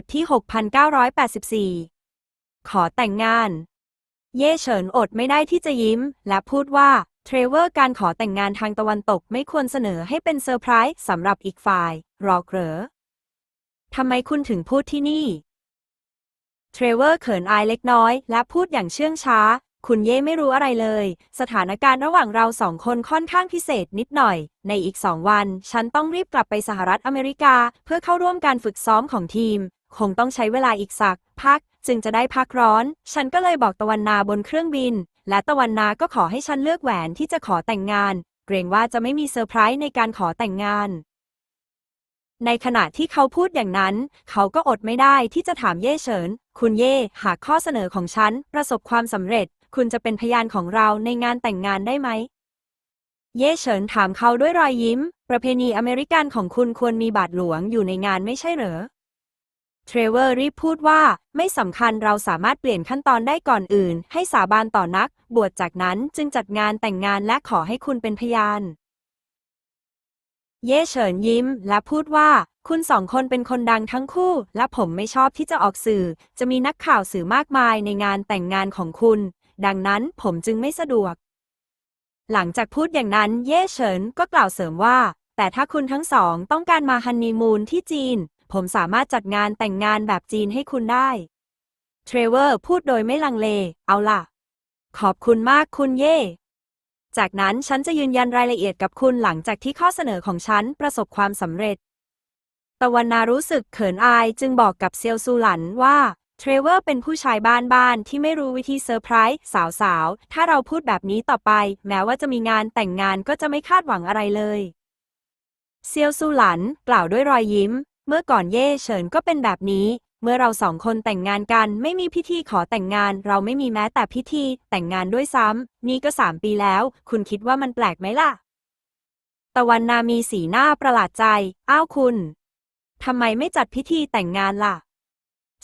ทที่ 6984 ขอแต่งงาน เย่เฉินอดไม่ได้ที่จะยิ้ม และพูดว่า เทรเวอร์การขอแต่งงานทางตะวันตกไม่ควรเสนอให้เป็นเซอร์ไพรส์สำหรับอีกฝ่ายหรอกเหรอทำไมคุณถึงพูดที่นี่ เทรเวอร์เขินอายเล็กน้อย และพูดอย่างเชื่องช้า คุณเย่ไม่รู้อะไรเลย สถานการณ์ระหว่างเราสองคนค่อนข้างพิเศษนิดหน่อย ในอีกสองวัน ฉันต้องรีบกลับไปสหรัฐอเมริกา เพื่อเข้าร่วมการฝึกซ้อมของทีม คงต้องใช้เวลาอีกสัก พัก จึงจะได้พักร้อน ฉันก็เลยบอกตะวันนาบนเครื่องบิน และตะวันนาก็ขอให้ฉันเลือกแหวนที่จะขอแต่งงาน เกรงว่าจะไม่มีเซอร์ไพรส์ในการขอแต่งงาน ในขณะที่เขาพูดอย่างนั้น เขาก็อดไม่ได้ที่จะถามเย่เฉิน คุณเย่หากข้อเสนอของฉันประสบความสำเร็จ คุณจะเป็นพยานของเราในงานแต่งงานได้ไหมเย่เฉินถามเขาด้วยรอยยิ้ม ประเพณีอเมริกันของคุณควรมีบาทหลวงอยู่ในงานไม่ใช่เหรอ เทรเวอร์รีบพูดว่า ไม่สำคัญเราสามารถเปลี่ยนขั้นตอนได้ก่อนอื่น ให้สาบานต่อนัก บวชจากนั้นจึงจัดงานแต่งงานและขอให้คุณเป็นพยาน เย่เฉินยิ้ม และพูดว่า คุณสองคนเป็นคนดังทั้งคู่ และผมไม่ชอบที่จะออกสื่อ จะมีนักข่าวสื่อมากมายในงานแต่งงานของคุณ ดังนั้นผมจึงไม่สะดวก หลังจากพูดอย่างนั้น เย่เฉินก็กล่าวเสริมว่า แต่ถ้าคุณทั้งสองต้องการมาฮันนีมูนที่จีน ผมสามารถจัดงานแต่งงานแบบจีนให้คุณได้ เทรเวอร์พูดโดยไม่ลังเล เอาล่ะ ขอบคุณมากคุณเย่ จากนั้นฉันจะยืนยันรายละเอียดกับคุณหลังจากที่ข้อเสนอของฉันประสบความสำเร็จ ตะวันนารู้สึกเขินอายจึงบอกกับเซียวซูหลันว่าเทรเวอร์เป็นผู้ชายบ้านๆที่ไม่รู้วิธีเซอร์ไพรส์สาวๆ ถ้าเราพูดแบบนี้ต่อไป แม้ว่าจะมีงานแต่งงานก็จะไม่คาดหวังอะไรเลย เซียวซูหลันกล่าวด้วยรอยยิ้ม เมื่อก่อนเย่เฉินก็เป็นแบบนี้ เมื่อเราสองคนแต่งงานกัน ไม่มีพิธีขอแต่งงาน เราไม่มีแม้แต่พิธีแต่งงานด้วยซ้ำ นี่ก็สามปีแล้ว คุณคิดว่ามันแปลกไหมล่ะ ตะวันนามีสีหน้าประหลาดใจ อ้าวคุณ ทำไมไม่จัดพิธีแต่งงานล่ะ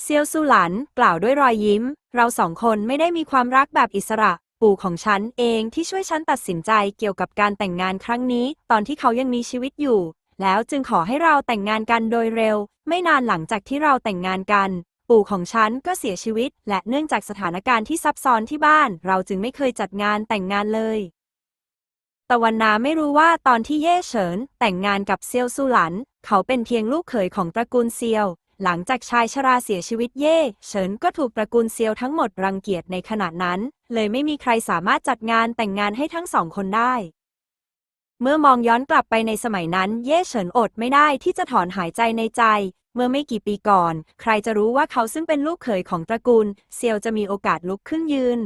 เซียวซูหลันกล่าวด้วยรอยยิ้ม เราสองคนไม่ได้มีความรักแบบอิสระปู่ของฉันเองที่ช่วยฉันตัดสินใจเกี่ยวกับการแต่งงานครั้งนี้ ตอนที่เขายังมีชีวิตอยู่ แล้วจึงขอให้เราแต่งงานกันโดยเร็ว ไม่นานหลังจากที่เราแต่งงานกัน ปู่ของฉันก็เสียชีวิต และเนื่องจากสถานการณ์ที่ซับซ้อนที่บ้าน เราจึงไม่เคยจัดงานแต่งงานเลยตะวันนาไม่รู้ว่าตอนที่เย่เฉินแต่งงานกับเซียวซูหลัน เขาเป็นเพียงลูกเขยของตระกูลเซียว หลังจากชายชราเสียชีวิตเย่เฉินก็ถูกตระกูลเซียวทั้งหมดรังเกียจในขณะนั้น เลยไม่มีใครสามารถจัดงานแต่งงานให้ทั้งสองคนได้ เมื่อมองย้อนกลับไปในสมัยนั้น เย่เฉินอดไม่ได้ที่จะถอนหายใจในใจ เมื่อไม่กี่ปีก่อน ใครจะรู้ว่าเขาซึ่งเป็นลูกเขยของตระกูล เซียวจะมีโอกาสลุกขึ้นยืน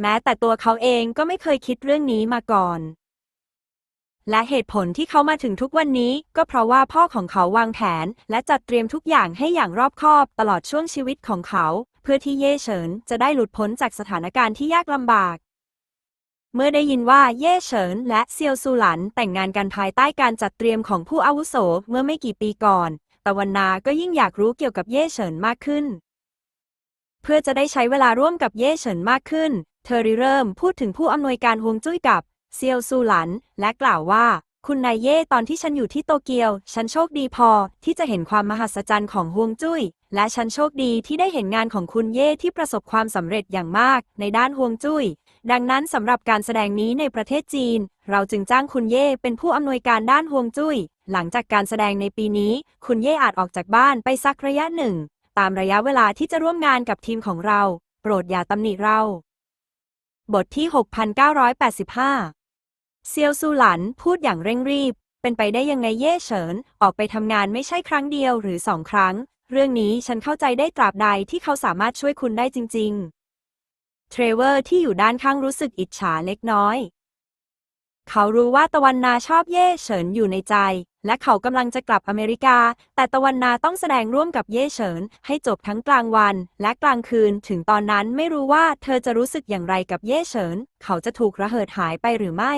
แม้แต่ตัวเขาเองก็ไม่เคยคิดเรื่องนี้มาก่อน และเหตุผลที่เขามาถึงทุกวันนี้ ก็เพราะว่าพ่อของเขาวางแผน และจัดเตรียมทุกอย่างให้อย่างรอบคอบ ตลอดช่วงชีวิตของเขา เพื่อที่เย่เฉินจะได้หลุดพ้นจากสถานการณ์ที่ยากลำบาก เมื่อได้ยินว่าเย่เฉินและเซียวซูหลันแต่งงานกันภายใต้การจัดเตรียมของผู้อาวุโสเมื่อไม่กี่ปีก่อน ตะวันนาก็ยิ่งอยากรู้เกี่ยวกับเย่เฉินมากขึ้น เพื่อจะได้ใช้เวลาร่วมกับเย่เฉินมากขึ้น เธอริเริ่มพูดถึงผู้อำนวยการฮวงจุ้ยกับเซียวซูหลัน และกล่าวว่า คุณนายเย่ตอนที่ฉันอยู่ที่โตเกียว ฉันโชคดีพอที่จะเห็นความมหัศจรรย์ของฮวงจุ้ย และฉันโชคดีที่ได้เห็นงานของคุณเย่ที่ประสบความสำเร็จอย่างมากในด้านฮวงจุ้ย ดังนั้นสำหรับการแสดงนี้ในประเทศจีน เราจึงจ้างคุณเย่เป็นผู้อำนวยการด้านฮวงจุ้ย หลังจากการแสดงในปีนี้ คุณเย่อาจออกจากบ้านไปสักระยะหนึ่ง ตามระยะเวลาที่จะร่วมงานกับทีมของเรา โปรดอย่าตำหนิเรา บทที่ 6985 เซียวซูหลันพูดอย่างเร่งรีบ เป็นไปได้ยังไงเย่เฉิน ออกไปทำงานไม่ใช่ครั้งเดียวหรือสองครั้ง เรื่องนี้ฉันเข้าใจได้ตราบใดที่เขาสามารถช่วยคุณได้จริง ๆ เทรเวอร์ที่อยู่ด้านข้างรู้สึกอิจฉาเล็กน้อย เขารู้ว่าตะวันนาชอบเย่เฉินอยู่ในใจ และเขากำลังจะกลับอเมริกา แต่ตะวันนาต้องแสดงร่วมกับเย่เฉิน ให้จบทั้งกลางวัน และกลางคืน ถึงตอนนั้นไม่รู้ว่าเธอจะรู้สึกอย่างไรกับเย่เฉิน เขาจะถูกระเหิดหายไปหรือไม่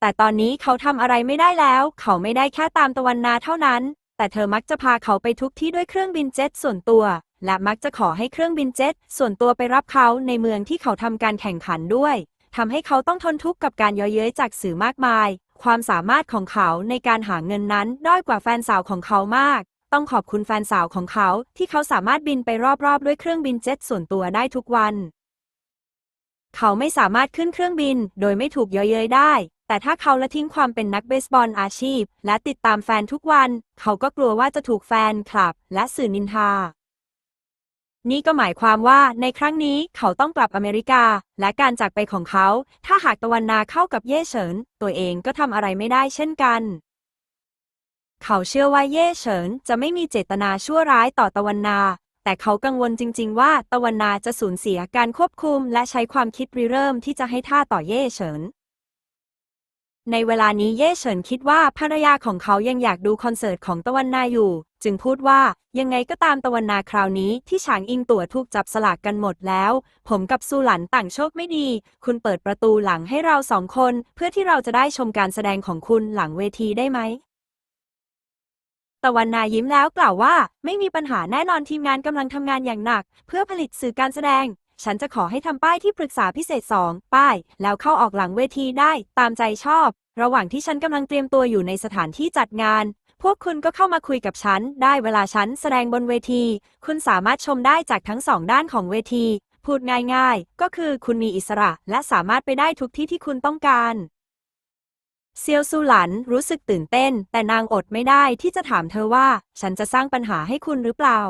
แต่ตอนนี้เขาทำอะไรไม่ได้แล้ว เขาไม่ได้แค่ตามตะวันนาเท่านั้น แต่เธอมักจะพาเขาไปทุกที่ด้วยเครื่องบินเจ็ตส่วนตัว และมักจะขอให้เครื่องบินเจ็ตส่วนตัวไปรับเขาในเมืองที่เขาทำการแข่งขันด้วยทำให้เขาต้องทนทุกข์กับการย้อเย้ยจากสื่อมากมาย ความสามารถของเขาในการหาเงินนั้นด้อยกว่าแฟนสาวของเขามาก ต้องขอบคุณแฟนสาวของเขาที่เขาสามารถบินไปรอบๆ ด้วยเครื่องบินเจ็ตส่วนตัวได้ทุกวัน เขาไม่สามารถขึ้นเครื่องบินโดยไม่ถูกย้ยเย้ยได้ แต่ถ้าเขาละทิ้งความเป็นนักเบสบอลอาชีพ และติดตามแฟนทุกวัน เขาก็กลัวว่าจะถูกแฟนคลับ และสื่อนินทา นี่ก็หมายความว่าในครั้งนี้เขาต้องกลับอเมริกา และการจากไปของเขา ถ้าหากตะวันนาเข้ากับเย่เฉิน ตัวเองก็ทำอะไรไม่ได้เช่นกัน เขาเชื่อว่าเย่เฉินจะไม่มีเจตนาชั่วร้ายต่อตะวันนา แต่เขากังวลจริง ๆ ว่าตะวันนาจะสูญเสียการควบคุม และใช้ความคิดริเริ่มที่จะให้ท่าต่อเย่เฉิน ในเวลานี้เย่เฉินคิดว่าภรรยาของเขายังอยากดูคอนเสิร์ตของตะวันนาอยู่ จึงพูดว่ายังไงก็ตามตะวันนาคราวนี้ที่ฉางอิงตั๋วถูกจับสลากกันหมดแล้ว ผมกับซูหลันต่างโชคไม่ดี คุณเปิดประตูหลังให้เราสองคน เพื่อที่เราจะได้ชมการแสดงของคุณหลังเวทีได้ไหมตะวันนายิ้มแล้วกล่าวว่า ไม่มีปัญหาแน่นอนทีมงานกำลังทำงานอย่างหนัก เพื่อผลิตสื่อการแสดง ฉันจะขอให้ทำป้ายที่ปรึกษาพิเศษ 2 ป้าย แล้วเข้าออกหลังเวทีได้ ตามใจชอบ ระหว่างที่ฉันกำลังเตรียมตัวอยู่ในสถานที่จัดงาน พวกคุณก็เข้ามาคุยกับฉัน ได้เวลาฉันแสดงบนเวที คุณสามารถชมได้จากทั้งสองด้านของเวที พูดง่ายๆ ก็คือคุณมีอิสระ และสามารถไปได้ทุกที่ที่คุณต้องการเซียวซูหลันรู้สึกตื่นเต้น แต่นางอดไม่ได้ที่จะถามเธอว่า ฉันจะสร้างปัญหาให้คุณหรือเปล่า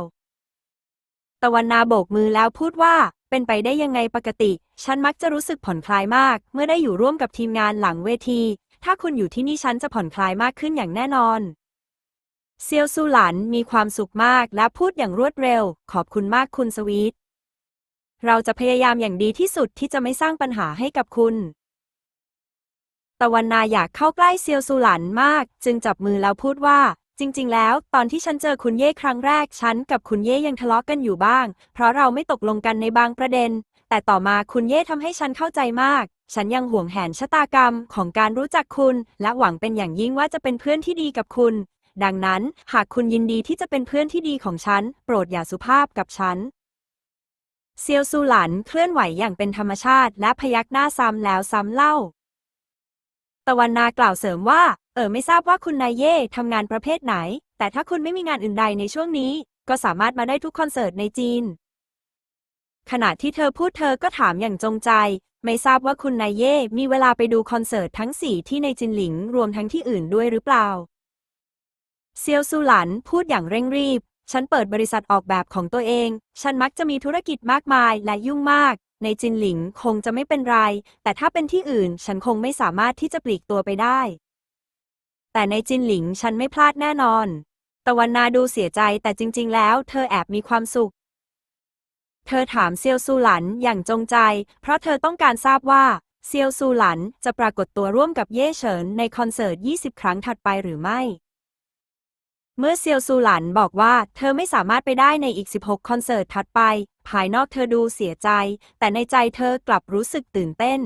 ตะวันนาโบกมือแล้วพูดว่า เป็นไปได้ยังไงปกติ ฉันมักจะรู้สึกผ่อนคลายมาก เมื่อได้อยู่ร่วมกับทีมงานหลังเวที ถ้าคุณอยู่ที่นี่ฉันจะผ่อนคลายมากขึ้นอย่างแน่นอน เซียวซูหลันมีความสุขมากและพูดอย่างรวดเร็ว ขอบคุณมากคุณสวีท เราจะพยายามอย่างดีที่สุดที่จะไม่สร้างปัญหาให้กับคุณ ตะวันนาอยากเข้าใกล้เซียวซูหลันมาก จึงจับมือแล้วพูดว่า จริง ๆ แล้ว ตอนที่ฉันเจอคุณเย่ครั้งแรก ฉันกับคุณเย่ยังทะเลาะกันอยู่บ้าง เพราะเราไม่ตกลงกันในบางประเด็น แต่ต่อมาคุณเย่ทำให้ฉันเข้าใจมาก ฉันยังห่วงแหนชะตากรรมของการรู้จักคุณ และหวังเป็นอย่างยิ่งว่าจะเป็นเพื่อนที่ดีกับคุณ ดังนั้น หากคุณยินดีที่จะเป็นเพื่อนที่ดีของฉัน โปรดอย่าสุภาพกับฉัน เซียวซูหลันเคลื่อนไหวอย่างเป็นธรรมชาติ และพยักหน้าซ้ำแล้วซ้ำเล่า ตะวันนากล่าวเสริมว่า เออไม่ทราบว่าคุณนายเย่ทำงานประเภทไหน แต่ถ้าคุณไม่มีงานอื่นใดในช่วงนี้ ก็สามารถมาได้ทุกคอนเสิร์ตในจีน ขณะที่เธอพูดเธอก็ถามอย่างจงใจ ไม่ทราบว่าคุณนายเย่มีเวลาไปดูคอนเสิร์ตทั้งสี่ที่ในจินหลิงรวมทั้งที่อื่นด้วยหรือเปล่า เซียวซูหลันพูดอย่างเร่งรีบ ฉันเปิดบริษัทออกแบบของตัวเอง ฉันมักจะมีธุรกิจมากมายและยุ่งมาก ในจินหลิงคงจะไม่เป็นไร แต่ถ้าเป็นที่อื่น ฉันคงไม่สามารถที่จะปลีกตัวไปได้ แต่ในจินหลิงฉันไม่พลาดแน่นอน ตะวันนาดูเสียใจแต่จริง ๆ แล้ว เธอแอบมีความสุข เธอถามเซียวซูหลันอย่างจงใจ เพราะเธอต้องการทราบว่า เซียวซูหลันจะปรากฏตัวร่วมกับเย่เฉินในคอนเสิร์ต 20 ครั้งถัดไปหรือไม่ เมื่อเซียวซูหลันบอกว่า เธอไม่สามารถไปได้ในอีก 16 คอนเสิร์ตถัดไป ภายนอกเธอดูเสียใจ แต่ในใจเธอกลับรู้สึกตื่นเต้น